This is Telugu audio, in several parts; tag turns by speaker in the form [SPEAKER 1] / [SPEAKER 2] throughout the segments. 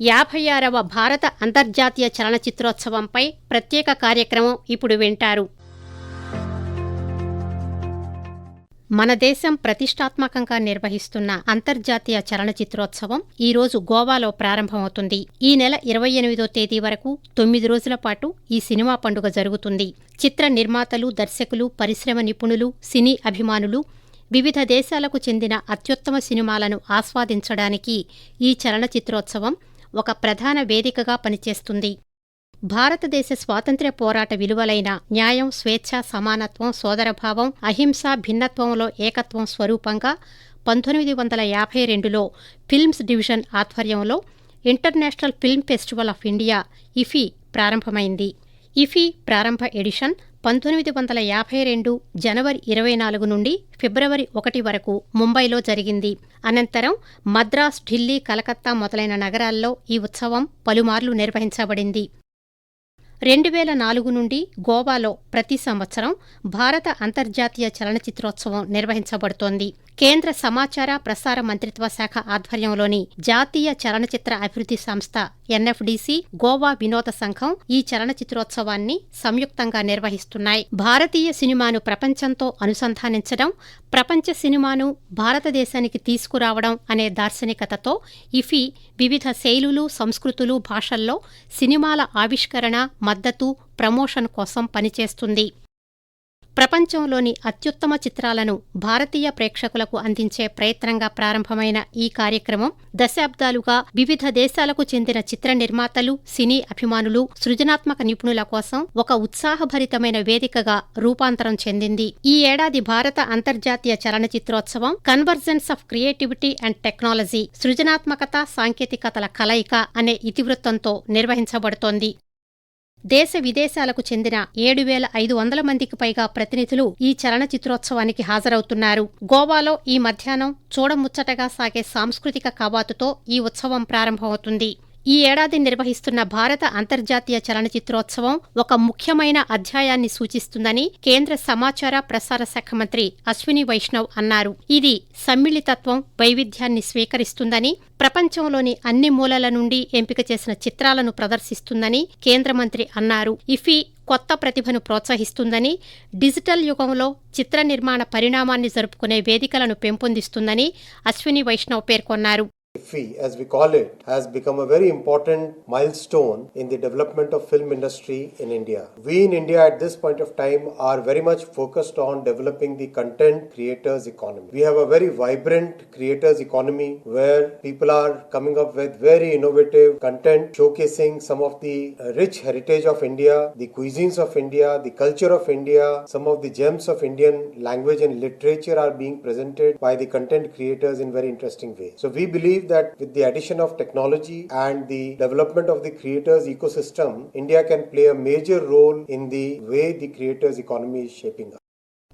[SPEAKER 1] యాభై ఆరవ భారత అంతర్జాతీయ చలనచిత్రోత్సవంపై ప్రత్యేక కార్యక్రమం ఇప్పుడు వింటారు. మన దేశం ప్రతిష్టాత్మకంగా నిర్వహిస్తున్న అంతర్జాతీయ చలనచిత్రోత్సవం ఈరోజు గోవాలో ప్రారంభమవుతుంది. ఈ నెల ఇరవై ఎనిమిదో తేదీ వరకు తొమ్మిది రోజుల పాటు ఈ సినిమా పండుగ జరుగుతుంది. చిత్ర నిర్మాతలు దర్శకులు పరిశ్రమ నిపుణులు సినీ అభిమానులు వివిధ దేశాలకు చెందిన అత్యుత్తమ సినిమాలను ఆస్వాదించడానికి ఈ చలనచిత్రోత్సవం ఒక ప్రధాన వేదికగా పనిచేస్తుంది. భారతదేశ స్వాతంత్ర్య పోరాట విలువలైన న్యాయం స్వేచ్ఛ సమానత్వం సోదరభావం అహింస భిన్నత్వంలో ఏకత్వం స్వరూపంగా పంతొమ్మిది వందల యాభై రెండులో ఫిల్మ్స్ డివిజన్ ఆధ్వర్యంలో international film festival of India IFFI ప్రారంభమైంది. ఇఫీ ప్రారంభ ఎడిషన్ పంతొమ్మిది వందల యాభై రెండు జనవరి ఇరవై నాలుగు నుండి ఫిబ్రవరి ఒకటి వరకు ముంబైలో జరిగింది. అనంతరం మద్రాస్ ఢిల్లీ కలకత్తా మొదలైన నగరాల్లో ఈ ఉత్సవం పలుమార్లు నిర్వహించబడింది. రెండు వేల నాలుగు నుండి గోవాలో ప్రతి సంవత్సరం భారత అంతర్జాతీయ చలనచిత్రోత్సవం నిర్వహించబడుతోంది. కేంద్ర సమాచార ప్రసార మంత్రిత్వ శాఖ ఆధ్వర్యంలోని జాతీయ చలనచిత్ర అభివృద్ధి సంస్థ ఎన్ఎఫ్డిసి గోవా వినోద సంఘం ఈ చలనచిత్రోత్సవాన్ని సంయుక్తంగా నిర్వహిస్తున్నాయి. భారతీయ సినిమాను ప్రపంచంతో అనుసంధానించడం ప్రపంచ సినిమాను భారతదేశానికి తీసుకురావడం అనే దార్శనికతతో ఇఫీ వివిధ శైలులు సంస్కృతులు భాషల్లో సినిమాల ఆవిష్కరణ మద్దతు ప్రమోషన్ కోసం పనిచేస్తుంది. ప్రపంచంలోని అత్యుత్తమ చిత్రాలను భారతీయ ప్రేక్షకులకు అందించే ప్రయత్నంగా ప్రారంభమైన ఈ కార్యక్రమం దశాబ్దాలుగా వివిధ దేశాలకు చెందిన చిత్ర నిర్మాతలు సినీ అభిమానులు సృజనాత్మక నిపుణుల కోసం ఒక ఉత్సాహభరితమైన వేదికగా రూపాంతరం చెందింది. ఈ ఏడాది భారత అంతర్జాతీయ చలనచిత్రోత్సవం convergence of creativity and technology సృజనాత్మకత సాంకేతికతల కలయిక అనే ఇతివృత్తంతో నిర్వహించబడుతోంది. దేశ విదేశాలకు చెందిన ఏడు వేల ఐదు వందల మందికి పైగా ప్రతినిధులు ఈ చలనచిత్రోత్సవానికి హాజరవుతున్నారు. గోవాలో ఈ మధ్యాహ్నం చూడముచ్చటగా సాగే సాంస్కృతిక కవాతుతో ఈ ఉత్సవం ప్రారంభమవుతుంది. ఈ ఏడాది నిర్వహిస్తున్న భారత అంతర్జాతీయ చలనచిత్రోత్సవం ఒక ముఖ్యమైన అధ్యాయాన్ని సూచిస్తుందని కేంద్ర సమాచార ప్రసార శాఖ మంత్రి అశ్విని వైష్ణవ్ అన్నారు. ఇది సమ్మిళితత్వం వైవిధ్యాన్ని స్వీకరిస్తుందని ప్రపంచంలోని అన్ని మూలల నుండి ఎంపిక చేసిన చిత్రాలను ప్రదర్శిస్తుందని కేంద్ర మంత్రి అన్నారు. ఇఫీ కొత్త ప్రతిభను ప్రోత్సహిస్తుందని డిజిటల్ యుగంలో చిత్ర నిర్మాణ పరిణామాన్ని జరుపుకునే వేదికలను పెంపొందిస్తుందని అశ్విని వైష్ణవ్ పేర్కొన్నారు.
[SPEAKER 2] IFFI, as we call it, has become a very important milestone in the development of film industry in India. We in India at this point of time are very much focused on developing the content creators economy. We have a very vibrant creators economy where people are coming up with very innovative content showcasing some of the uh, rich heritage of India, the cuisines of India, the culture of India, some of the gems of Indian language and literature are being presented by the content creators in very interesting ways. So we believe that with the addition of technology and the development of the creators ecosystem, India can play a major role in the way the creators economy is shaping up.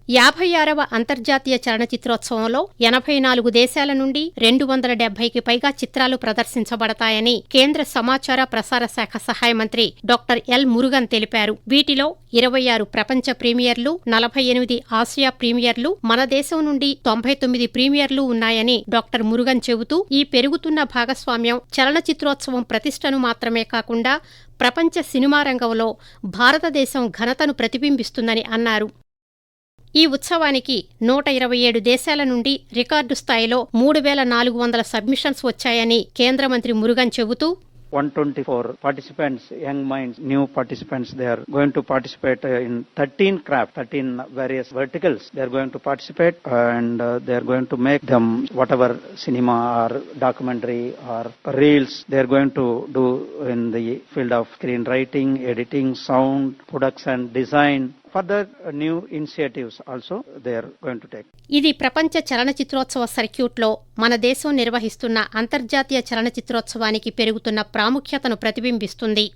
[SPEAKER 1] యాభై ఆరవ అంతర్జాతీయ చలనచిత్రోత్సవంలో ఎనభై నాలుగు దేశాల నుండి రెండు వందల డెబ్బైకి పైగా చిత్రాలు ప్రదర్శించబడతాయని కేంద్ర సమాచార ప్రసార శాఖ సహాయ మంత్రి డాక్టర్ ఎల్ మురుగన్ తెలిపారు. వీటిలో ఇరవై ఆరు ప్రపంచ ప్రీమియర్లు నలభై ఎనిమిది ఆసియా ప్రీమియర్లు మన దేశం నుండి తొంభై తొమ్మిది ప్రీమియర్లు ఉన్నాయని డాక్టర్ మురుగన్ చెబుతూ ఈ పెరుగుతున్న భాగస్వామ్యం చలనచిత్రోత్సవం ప్రతిష్టను మాత్రమే కాకుండా ప్రపంచ సినిమా రంగంలో భారతదేశం ఘనతను ప్రతిబింబిస్తుందని అన్నారు. ఈ ఉత్సవానికి నూట ఇరవై ఏడు దేశాల నుండి రికార్డు స్థాయిలో మూడు వేల నాలుగు వందల సబ్మిషన్స్ వచ్చాయని కేంద్ర మంత్రి మురుగన్ చెబుతూ
[SPEAKER 3] one twenty four participants young minds new participants they are going to participate in thirteen craft thirteen various verticals. They are going to participate and they are going to make them whatever cinema or documentary or reels they are going to do in the field of screen writing editing sound production design. Further new initiatives also they are going to take
[SPEAKER 1] ఇది ప్రపంచ చలనచిత్రోత్సవ సర్క్యూట్లో మన దేశం నిర్వహిస్తున్న అంతర్జాతీయ చలనచిత్రోత్సవానికి పెరుగుతున్న ప్రాముఖ్యతను ప్రతిబింబిస్తుంది.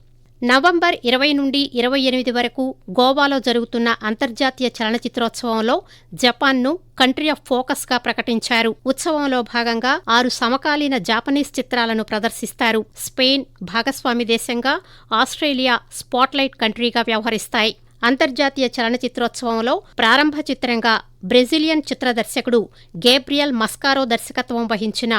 [SPEAKER 1] నవంబర్ ఇరవై నుండి ఇరవై ఎనిమిది వరకు గోవాలో జరుగుతున్న అంతర్జాతీయ చలనచిత్రోత్సవంలో జపాన్ను కంట్రీ ఆఫ్ ఫోకస్గా ప్రకటించారు. ఉత్సవంలో భాగంగా ఆరు సమకాలీన జాపనీస్ చిత్రాలను ప్రదర్శిస్తారు. స్పెయిన్ భాగస్వామి దేశంగా ఆస్ట్రేలియా స్పాట్లైట్ కంట్రీగా వ్యవహరిస్తాయి. అంతర్జాతీయ చలనచిత్రోత్సవంలో ప్రారంభ చిత్రంగా బ్రెజిలియన్ చిత్ర దర్శకుడు గేబ్రియల్ మస్కారో దర్శకత్వం వహించిన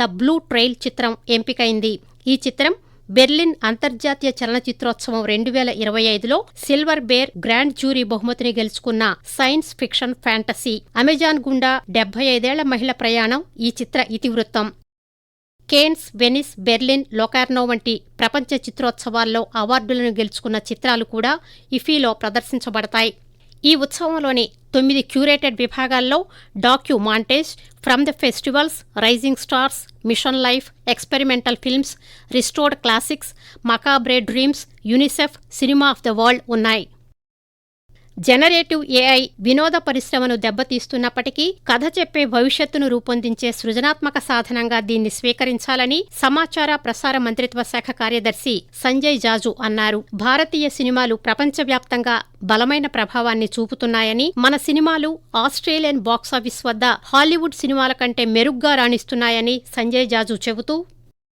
[SPEAKER 1] ద బ్లూ ట్రైల్ చిత్రం ఎంపికైంది. ఈ చిత్రం బెర్లిన్ అంతర్జాతీయ చలనచిత్రోత్సవం రెండు వేల ఇరవై ఐదులో సిల్వర్ బేర్ గ్రాండ్ జ్యూరీ బహుమతిని గెలుచుకున్న సైన్స్ ఫిక్షన్ ఫ్యాంటసీ అమెజాన్ గుండా డెబ్బై ఐదేళ్ళ మహిళ ప్రయాణం ఈ చిత్ర ఇతివృత్తం. కేన్స్ వెనిస్ బెర్లిన్ లొకార్నో వంటి ప్రపంచ చిత్రోత్సవాల్లో అవార్డులను గెలుచుకున్న చిత్రాలు కూడా ఇఫీలో ప్రదర్శించబడతాయి. ఈ ఉత్సవంలోని తొమ్మిది క్యూరేటెడ్ విభాగాల్లో docu montage from the festivals rising stars mission life experimental films restored classics macabre dreams UNICEF cinema of the world ఉన్నాయి. జనరేటివ్ ఏఐ వినోద పరిశ్రమను దెబ్బతీస్తున్నప్పటికీ కథ చెప్పే భవిష్యత్తును రూపొందించే సృజనాత్మక సాధనంగా దీన్ని స్వీకరించాలని సమాచార ప్రసార మంత్రిత్వ శాఖ కార్యదర్శి సంజయ్ జాజు అన్నారు. భారతీయ సినిమాలు ప్రపంచవ్యాప్తంగా బలమైన ప్రభావాన్ని చూపుతున్నాయని మన సినిమాలు ఆస్ట్రేలియన్ బాక్సాఫీస్ వద్ద హాలీవుడ్ సినిమాల కంటే మెరుగ్గా రాణిస్తున్నాయని సంజయ్ జాజు చెబుతూ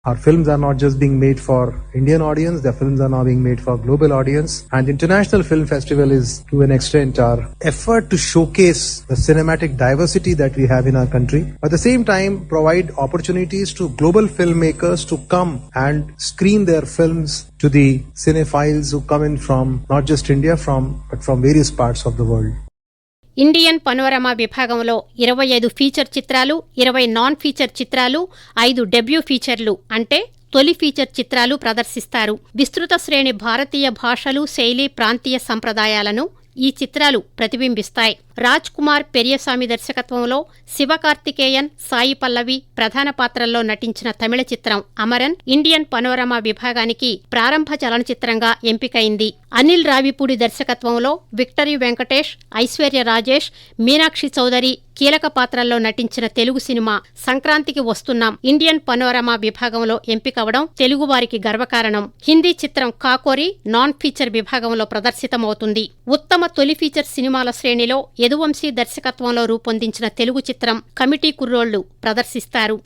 [SPEAKER 4] Our films are not just being made for Indian audience, their films are now being made for global audience. And International Film Festival is to an extent our effort to showcase the cinematic diversity that we have in our country. At the same time, provide opportunities to global filmmakers to come and screen their films to the cinephiles who come in from not just India, from but from various parts of the world.
[SPEAKER 1] Indian panorama విభాగంలో ఇరవై ఐదు ఫీచర్ చిత్రాలు ఇరవై నాన్ ఫీచర్ చిత్రాలు ఐదు డెబ్యూ ఫీచర్లు అంటే తొలి ఫీచర్ చిత్రాలు ప్రదర్శిస్తారు. విస్తృత శ్రేణి భారతీయ భాషలు శైలి ప్రాంతీయ సంప్రదాయాలను ఈ చిత్రాలు ప్రతిబింబిస్తాయి. రాజ్ కుమార్ పెరియస్వామి దర్శకత్వంలో శివకార్తికేయన్ సాయి పల్లవి ప్రధాన పాత్రల్లో నటించిన తమిళ చిత్రం అమరన్ ఇండియన్ పనోరమా విభాగానికి ప్రారంభ చలనచిత్రంగా ఎంపికైంది. అనిల్ రావిపూడి దర్శకత్వంలో విక్టరీ వెంకటేష్ ఐశ్వర్య రాజేష్ మీనాక్షి చౌదరి కీలక పాత్రల్లో నటించిన తెలుగు సినిమా సంక్రాంతికి వస్తున్నాం. ఇండియన్ పనోరమా విభాగంలో ఎంపికవడం తెలుగువారికి గర్వకారణం. హిందీ చిత్రం కాకోరి నాన్ ఫీచర్ విభాగంలో ప్రదర్శితమవుతుంది. ఉత్తమ తొలి ఫీచర్ సినిమాల శ్రేణిలో యదువంశీ దర్శకత్వంలో రూపొందించిన తెలుగు చిత్రం కమిటీ కుర్రోళ్ళు ప్రదర్శిస్తారు.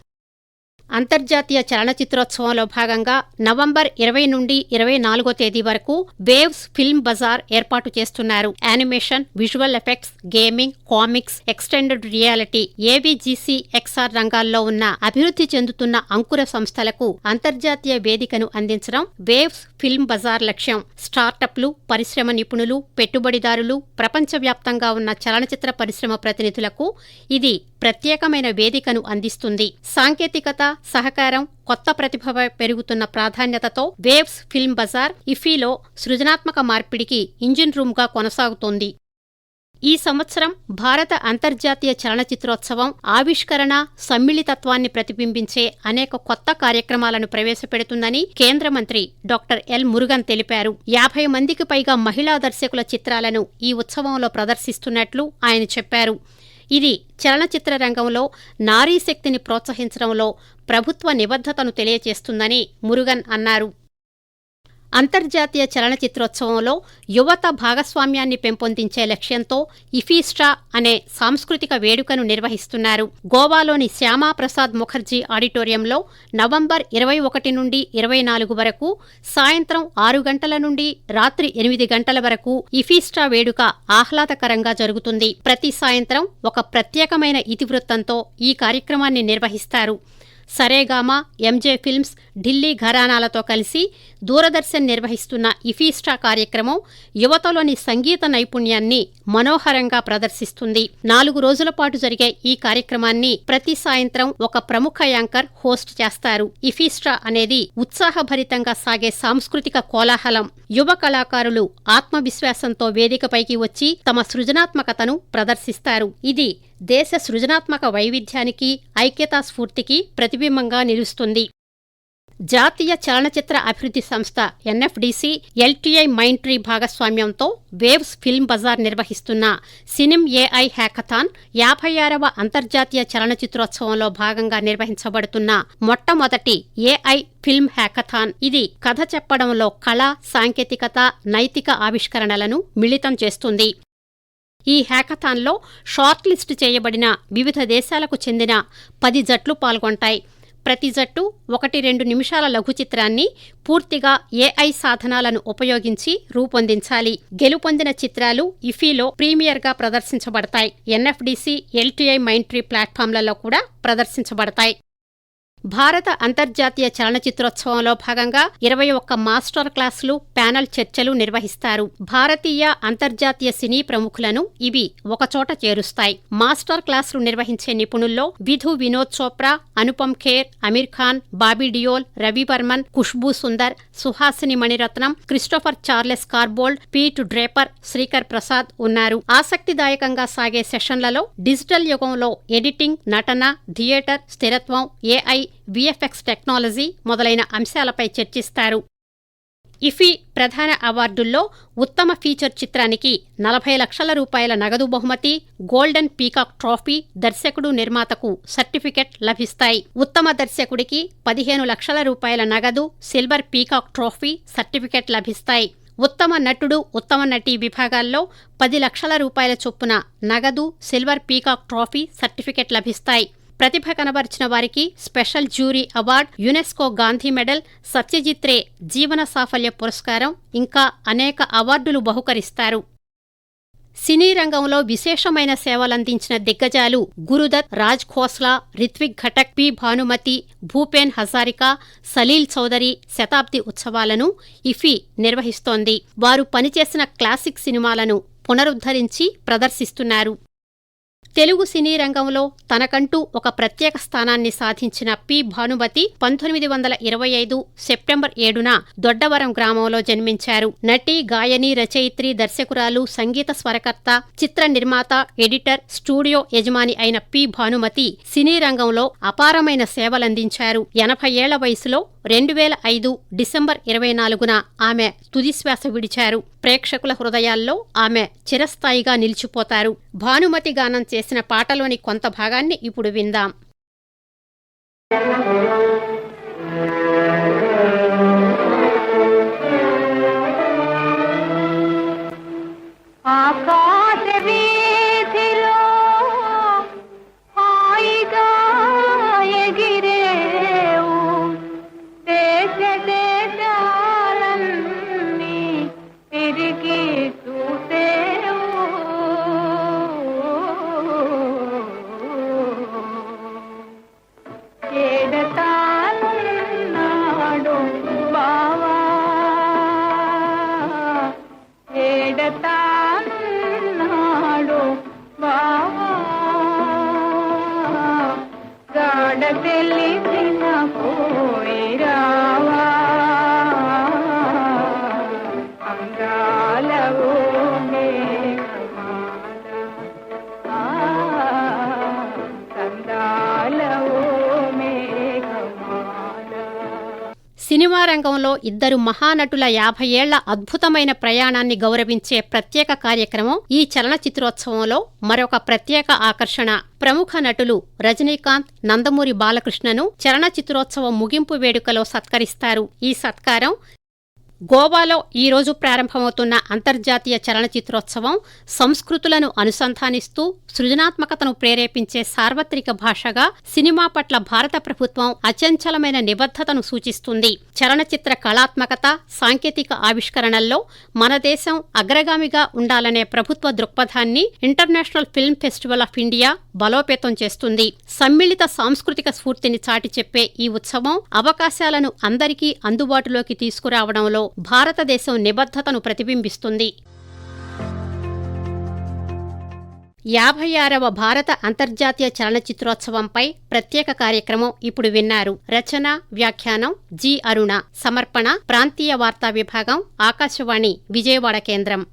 [SPEAKER 1] అంతర్జాతీయ చలనచిత్రోత్సవంలో భాగంగా నవంబర్ ఇరవై నుండి ఇరవై నాలుగో తేదీ వరకు వేవ్స్ ఫిల్మ్ బజార్ ఏర్పాటు చేస్తున్నారు. Animation visual effects gaming comics extended reality AVGC XR రంగాల్లో ఉన్న అభివృద్ధి చెందుతున్న అంకుర సంస్థలకు అంతర్జాతీయ వేదికను అందించడం వేవ్స్ ఫిల్మ్ బజార్ లక్ష్యం. స్టార్టప్లు పరిశ్రమ నిపుణులు పెట్టుబడిదారులు ప్రపంచవ్యాప్తంగా ఉన్న చలనచిత్ర పరిశ్రమ ప్రతినిధులకు ఇది ప్రత్యేకమైన వేదికను అందిస్తుంది. సాంకేతికత సహకారం కొత్త ప్రతిభ పెరుగుతున్న ప్రాధాన్యతతో వేవ్స్ ఫిల్మ్ బజార్ ఇఫీలో సృజనాత్మక మార్పిడికి ఇంజిన్ రూమ్గా కొనసాగుతోంది. ఈ సంవత్సరం భారత అంతర్జాతీయ చలనచిత్రోత్సవం ఆవిష్కరణ సమ్మిళితత్వాన్ని ప్రతిబింబించే అనేక కొత్త కార్యక్రమాలను ప్రవేశపెడుతుందని కేంద్ర మంత్రి డాక్టర్ ఎల్ మురుగన్ తెలిపారు. యాభై మందికి పైగా మహిళా దర్శకుల చిత్రాలను ఈ ఉత్సవంలో ప్రదర్శిస్తున్నట్లు ఆయన చెప్పారు. ఇది చలనచిత్ర రంగంలో నారీ శక్తిని ప్రోత్సహించడంలో ప్రభుత్వ నిబద్ధతను తెలియజేస్తుందని మురుగన్ అన్నారు. అంతర్జాతీయ చలనచిత్రోత్సవంలో యువత భాగస్వామ్యాన్ని పెంపొందించే లక్ష్యంతో ఇఫీస్టా అనే సాంస్కృతిక వేడుకను నిర్వహిస్తున్నారు. గోవాలోని శ్యామాప్రసాద్ ముఖర్జీ ఆడిటోరియంలో నవంబర్ ఇరవై ఒకటి నుండి ఇరవై నాలుగు వరకు సాయంత్రం ఆరు గంటల నుండి రాత్రి ఎనిమిది గంటల వరకు ఇఫీస్టా వేడుక ఆహ్లాదకరంగా జరుగుతుంది. ప్రతి సాయంత్రం ఒక ప్రత్యేకమైన ఇతివృత్తంతో ఈ కార్యక్రమాన్ని నిర్వహిస్తారు. సరేగామా ఎంజే ఫిల్మ్స్ ఢిల్లీ ఘరానాలతో కలిసి దూరదర్శన్ నిర్వహిస్తున్న ఇఫీస్టా కార్యక్రమం యువతలోని సంగీత నైపుణ్యాన్ని మనోహరంగా ప్రదర్శిస్తుంది. నాలుగు రోజుల పాటు జరిగే ఈ కార్యక్రమాన్ని ప్రతి సాయంత్రం ఒక ప్రముఖ యాంకర్ హోస్ట్ చేస్తారు. ఇఫీస్టా అనేది ఉత్సాహభరితంగా సాగే సాంస్కృతిక కోలాహలం. యువ కళాకారులు ఆత్మవిశ్వాసంతో వేదికపైకి వచ్చి తమ సృజనాత్మకతను ప్రదర్శిస్తారు. ఇది దేశ సృజనాత్మక వైవిధ్యానికి ఐక్యతా స్ఫూర్తికి ప్రతిబింబంగా నిలుస్తుంది. జాతీయ చలనచిత్ర అభివృద్ధి సంస్థ ఎన్ఎఫ్డిసి ఎల్టీఐ మైండ్ ట్రీ భాగస్వామ్యంతో వేవ్స్ ఫిల్మ్ బజార్ నిర్వహిస్తున్న సినిమ్ ఏఐ హ్యాకథాన్ యాభై ఆరవ అంతర్జాతీయ చలనచిత్రోత్సవంలో భాగంగా నిర్వహించబడుతున్న మొట్టమొదటి ఏఐ ఫిల్మ్ హ్యాకథాన్. ఇది కథ చెప్పడంలో కళ సాంకేతికత నైతిక ఆవిష్కరణలను మిళితం చేస్తుంది. ఈ హ్యాకథాన్లో షార్ట్ లిస్ట్ చేయబడిన వివిధ దేశాలకు చెందిన పది జట్లు పాల్గొంటాయి. ప్రతి జట్టు ఒకటి రెండు నిమిషాల లఘు చిత్రాన్ని పూర్తిగా ఏఐ సాధనాలను ఉపయోగించి రూపొందించాలి. గెలుపొందిన చిత్రాలు ఇఫీలో ప్రీమియర్గా ప్రదర్శించబడతాయి. N F D C L T I mindtree ప్లాట్ఫామ్లలో కూడా ప్రదర్శించబడతాయి. భారత అంతర్జాతీయ చలనచిత్రోత్సవంలో భాగంగా ఇరవై ఒక్క మాస్టర్ క్లాసులు ప్యానల్ చర్చలు నిర్వహిస్తారు. భారతీయ అంతర్జాతీయ సినీ ప్రముఖులను ఇవి ఒకచోట చేరుస్తాయి. మాస్టర్ క్లాసులు నిర్వహించే నిపుణుల్లో Vidhu Vinod Chopra Anupam Kher Aamir Khan Bobby Deol Ravi Barman Khushbu Sundar Suhasini Mani Ratnam Christopher Charles Corbould Pete Draper Sreekar Prasad ఉన్నారు. ఆసక్తిదాయకంగా సాగే సెషన్లలో డిజిటల్ యుగంలో ఎడిటింగ్ నటన థియేటర్ స్థిరత్వం ఏఐ విఎఫ్ఎక్స్ టెక్నాలజీ మొదలైన అంశాలపై చర్చిస్తారు. ఇఫీ ప్రధాన అవార్డుల్లో ఉత్తమ ఫీచర్ చిత్రానికి నలభై లక్షల రూపాయల నగదు బహుమతి గోల్డెన్ పీకాక్ ట్రోఫీ దర్శకుడు నిర్మాతకు సర్టిఫికెట్ లభిస్తాయి. ఉత్తమ దర్శకుడికి పదిహేను లక్షల రూపాయల నగదు సిల్వర్ పీకాక్ ట్రోఫీ సర్టిఫికెట్ లభిస్తాయి. ఉత్తమ నటుడు ఉత్తమ నటి విభాగాల్లో పది లక్షల రూపాయల చొప్పున నగదు సిల్వర్ పీకాక్ ట్రోఫీ సర్టిఫికెట్ లభిస్తాయి. ప్రతిభ కనబరిచిన వారికి special jury award UNESCO Gandhi medal Satyajit Ray జీవన సాఫల్య పురస్కారం ఇంకా అనేక అవార్డులు బహుకరిస్తారు. సినీ రంగంలో విశేషమైన సేవలందించిన దిగ్గజాలు గురుదత్ రాజ్ ఖోస్లా రిత్విక్ ఘటక్ పి భానుమతి భూపేన్ హజారికా సలీల్ చౌదరి శతాబ్ది ఉత్సవాలను ఇఫీ నిర్వహిస్తోంది. వారు పనిచేసిన క్లాసిక్ సినిమాలను పునరుద్ధరించి ప్రదర్శిస్తున్నారు. తెలుగు సినీ రంగంలో తనకంటూ ఒక ప్రత్యేక స్థానాన్ని సాధించిన పి. భానుమతి పంతొమ్మిది వందల ఇరవై ఐదు సెప్టెంబర్ ఏడున దొడ్డవరం గ్రామంలో జన్మించారు. నటి గాయని రచయిత్రి దర్శకురాలు సంగీత స్వరకర్త చిత్ర నిర్మాత ఎడిటర్ స్టూడియో యజమాని అయిన పి. భానుమతి సినీ రంగంలో అపారమైన సేవలందించారు. ఎనభై ఏళ్ళ వయసులో రెండు వేల ఐదు డిసెంబర్ ఇరవై నాలుగున ఆమె తుదిశ్వాస విడిచారు. ప్రేక్షకుల హృదయాల్లో ఆమె చిరస్థాయిగా నిలిచిపోతారు. భానుమతి గానం చేసిన పాటలోని కొంత భాగాన్ని ఇప్పుడు విందాం. సినిమా రంగంలో ఇద్దరు మహానటుల యాభై ఏళ్ళ అద్భుతమైన ప్రయాణాన్ని గౌరవించే ప్రత్యేక కార్యక్రమం ఈ చలనచిత్రోత్సవంలో మరొక ప్రత్యేక ఆకర్షణ. ప్రముఖ నటులు రజనీకాంత్ నందమూరి బాలకృష్ణను చలనచిత్రోత్సవం ముగింపు వేడుకలో సత్కరిస్తారు. ఈ సత్కారం గోవాలో ఈ రోజు ప్రారంభమవుతున్న అంతర్జాతీయ చలనచిత్రోత్సవం సంస్కృతులను అనుసంధానిస్తూ సృజనాత్మకతను ప్రేరేపించే సార్వత్రిక భాషగా సినిమా పట్ల భారత ప్రభుత్వం అచంచలమైన నిబద్ధతను సూచిస్తుంది. చలనచిత్ర కళాత్మకత సాంకేతిక ఆవిష్కరణల్లో మన దేశం అగ్రగామిగా ఉండాలనే ప్రభుత్వ దృక్పథాన్ని international film festival of India బలోపేతం చేస్తుంది. సమ్మిళిత సాంస్కృతిక స్ఫూర్తిని చాటి చెప్పే ఈ ఉత్సవం అవకాశాలను అందరికీ అందుబాటులోకి తీసుకురావడంలో భారతదేశం నిబద్ధతను ప్రతిబింబిస్తుంది. యాభై ఆరవ భారత అంతర్జాతీయ చలనచిత్రోత్సవంపై ప్రత్యేక కార్యక్రమం ఇప్పుడు విన్నారు. రచన వ్యాఖ్యానం జి. అరుణ. సమర్పణ ప్రాంతీయ వార్తా విభాగం ఆకాశవాణి విజయవాడ కేంద్రం.